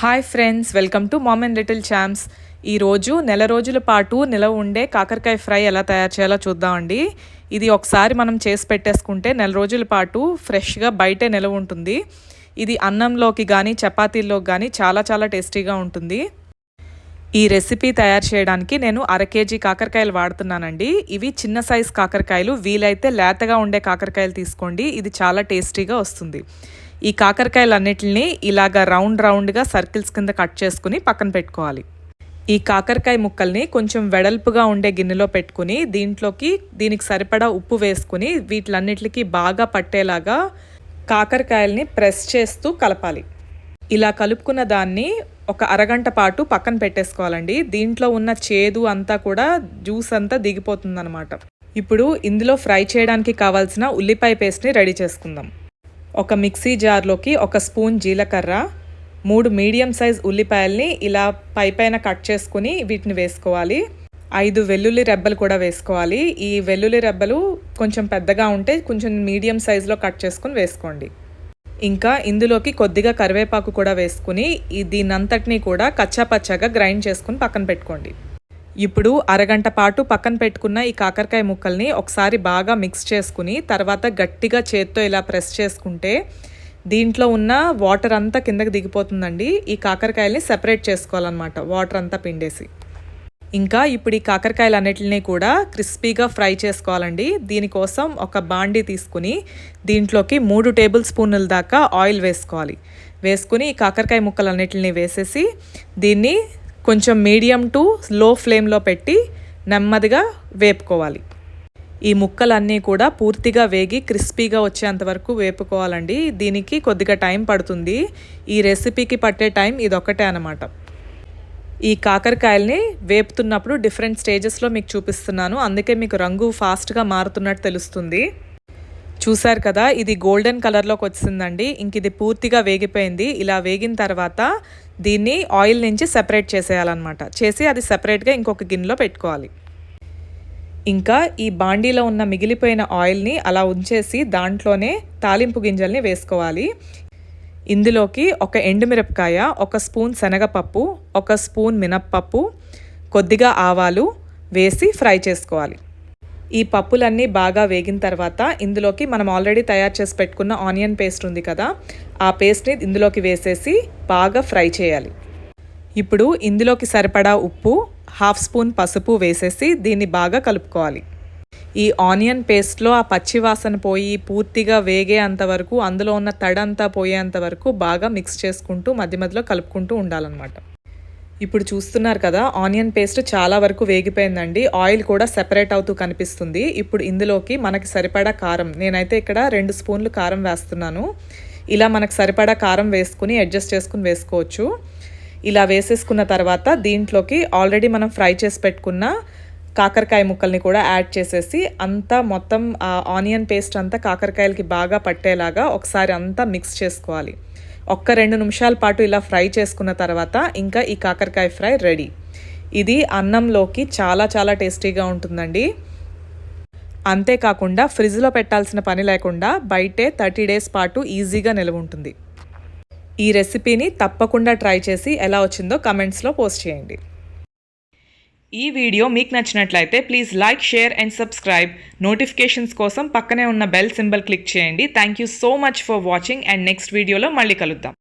Hi friends welcome to mom and little champs ఈరోజు నెల రోజుల పాటు నిలవ ఉండే కాకరకాయ ఫ్రై ఎలా తయారు చేయాలో చూద్దామండి ఇది ఒకసారి మనం చేసి పెట్టేసుకుంటే నెల రోజుల పాటు ఫ్రెష్గా బయటే నిలవ ఉంటుంది. ఇది అన్నంలోకి కానీ చపాతీల్లోకి కానీ చాలా చాలా టేస్టీగా ఉంటుంది. ఈ రెసిపీ తయారు చేయడానికి నేను అర కేజీ కాకరకాయలు వాడుతున్నానండి. ఇవి చిన్న సైజ్ కాకరకాయలు. వీలైతే లేతగా ఉండే కాకరకాయలు తీసుకోండి. ఇది చాలా టేస్టీగా వస్తుంది. ఈ కాకరకాయలన్నిటిని ఇలాగా రౌండ్ రౌండ్గా సర్కిల్స్ కింద కట్ చేసుకుని పక్కన పెట్టుకోవాలి. ఈ కాకరకాయ ముక్కల్ని కొంచెం వెడల్పుగా ఉండే గిన్నెలో పెట్టుకుని దీంట్లోకి దీనికి సరిపడా ఉప్పు వేసుకుని వీటిలన్నిటికీ బాగా పట్టేలాగా కాకరకాయల్ని ప్రెస్ చేస్తూ కలపాలి. ఇలా కలుపుకున్న దాన్ని ఒక అరగంట పాటు పక్కన పెట్టేసుకోవాలండి. దీంట్లో ఉన్న చేదు అంతా కూడా జ్యూస్ అంతా దిగిపోతుందన్నమాట. ఇప్పుడు ఇందులో ఫ్రై చేయడానికి కావాల్సిన ఉల్లిపాయ పేస్ట్ని రెడీ చేసుకుందాం. ఒక మిక్సీ జార్లోకి ఒక స్పూన్ జీలకర్ర మూడు మీడియం సైజ్ ఉల్లిపాయల్ని ఇలా పై పైన కట్ చేసుకుని వీటిని వేసుకోవాలి. ఐదు వెల్లుల్లి రెబ్బలు కూడా వేసుకోవాలి. ఈ వెల్లుల్లి రెబ్బలు కొంచెం పెద్దగా ఉంటే కొంచెం మీడియం సైజులో కట్ చేసుకుని వేసుకోండి. ఇంకా ఇందులోకి కొద్దిగా కరివేపాకు కూడా వేసుకుని ఈ దీనంతటినీ కూడా కచ్చాపచ్చాగా గ్రైండ్ చేసుకుని పక్కన పెట్టుకోండి. ఇప్పుడు అరగంట పాటు పక్కన పెట్టుకున్న ఈ కాకరకాయ ముక్కల్ని ఒకసారి బాగా మిక్స్ చేసుకుని తర్వాత గట్టిగా చేత్తో ఇలా ప్రెస్ చేసుకుంటే దీంట్లో ఉన్న వాటర్ అంతా కిందకి దిగిపోతుందండి. ఈ కాకరకాయల్ని సెపరేట్ చేసుకోవాలన్నమాట వాటర్ అంతా పిండేసి. ఇంకా ఇప్పుడు ఈ కాకరకాయలన్నిటిని కూడా క్రిస్పీగా ఫ్రై చేసుకోవాలండి. దీనికోసం ఒక బాండీ తీసుకుని దీంట్లోకి మూడు టేబుల్ స్పూన్ల దాకా ఆయిల్ వేసుకోవాలి. వేసుకుని ఈ కాకరకాయ ముక్కలన్నిటిని వేసేసి దీన్ని కొంచెం మీడియం టు లో ఫ్లేమ్లో పెట్టి నెమ్మదిగా వేపుకోవాలి. ఈ ముక్కలన్నీ కూడా పూర్తిగా వేగి క్రిస్పీగా వచ్చేంత వరకు వేపుకోవాలండి. దీనికి కొద్దిగా టైం పడుతుంది. ఈ రెసిపీకి పట్టే టైం ఇదొక్కటే అనమాట ఈ కాకరకాయల్ని వేపుతున్నప్పుడు డిఫరెంట్ స్టేజెస్లో మీకు చూపిస్తున్నాను. అందుకే మీకు రంగు ఫాస్ట్గా మారుతున్నట్టు తెలుస్తుంది. చూసారు కదా ఇది గోల్డెన్ కలర్లోకి వచ్చిందండి. ఇంక ఇది పూర్తిగా వేగిపోయింది. ఇలా వేగిన తర్వాత దీన్ని ఆయిల్ నుంచి సెపరేట్ చేసేయాలన్నమాట. చేసి అది సెపరేట్గా ఇంకొక గిన్నెలో పెట్టుకోవాలి. ఇంకా ఈ బాండీలో ఉన్న మిగిలిపోయిన ఆయిల్ని అలా ఉంచేసి దాంట్లోనే తాలింపు గింజల్ని వేసుకోవాలి. ఇందులోకి ఒక ఎండుమిరపకాయ ఒక స్పూన్ శనగపప్పు ఒక స్పూన్ మినప్పప్పు కొద్దిగా ఆవాలు వేసి ఫ్రై చేసుకోవాలి. ఈ పప్పులన్నీ బాగా వేగిన తర్వాత ఇందులోకి మనం ఆల్రెడీ తయారు చేసి పెట్టుకున్న ఆనియన్ పేస్ట్ ఉంది కదా ఆ పేస్ట్ని ఇందులోకి వేసేసి బాగా ఫ్రై చేయాలి. ఇప్పుడు ఇందులోకి సరిపడా ఉప్పు హాఫ్ స్పూన్ పసుపు వేసేసి దీన్ని బాగా కలుపుకోవాలి. ఈ ఆనియన్ పేస్ట్లో ఆ పచ్చి వాసన పోయి పూర్తిగా వేగేంత వరకు అందులో ఉన్న తడంతా పోయేంత వరకు బాగా మిక్స్ చేసుకుంటూ మధ్య మధ్యలో కలుపుకుంటూ ఉండాలన్నమాట. ఇప్పుడు చూస్తున్నారు కదా ఆనియన్ పేస్ట్ చాలా వరకు వేగిపోయిందండి. ఆయిల్ కూడా సెపరేట్ అవుతూ కనిపిస్తుంది. ఇప్పుడు ఇందులోకి మనకి సరిపడా కారం నేనైతే ఇక్కడ రెండు స్పూన్లు కారం వేస్తున్నాను. ఇలా మనకు సరిపడా కారం వేసుకుని అడ్జస్ట్ చేసుకుని వేసుకోవచ్చు. ఇలా వేసేసుకున్న తర్వాత దీంట్లోకి ఆల్రెడీ మనం ఫ్రై చేసి పెట్టుకున్న కాకరకాయ ముక్కల్ని కూడా యాడ్ చేసేసి అంతా మొత్తం ఆనియన్ పేస్ట్ అంతా కాకరకాయలకి బాగా పట్టేలాగా ఒకసారి అంతా మిక్స్ చేసుకోవాలి. ఒక్క రెండు నిమిషాల పాటు ఇలా ఫ్రై చేసుకున్న తర్వాత ఇంకా ఈ కాకరకాయ ఫ్రై రెడీ. ఇది అన్నంలోకి చాలా చాలా టేస్టీగా ఉంటుందండి. అంతేకాకుండా ఫ్రిడ్జ్లో పెట్టాల్సిన పని లేకుండా బయటే థర్టీ డేస్ పాటు ఈజీగా నిల్వ ఉంటుంది. ఈ రెసిపీని తప్పకుండా ట్రై చేసి ఎలా వచ్చిందో కమెంట్స్లో పోస్ట్ చేయండి. ఈ వీడియో మీకు నచ్చినట్లయితే please like share and subscribe. Notifications కోసం పక్కనే ఉన్న బెల్ సింబల్ క్లిక్ చేయండి. Thank you so much for watching and next వీడియోలో మళ్ళీ కలుద్దాం.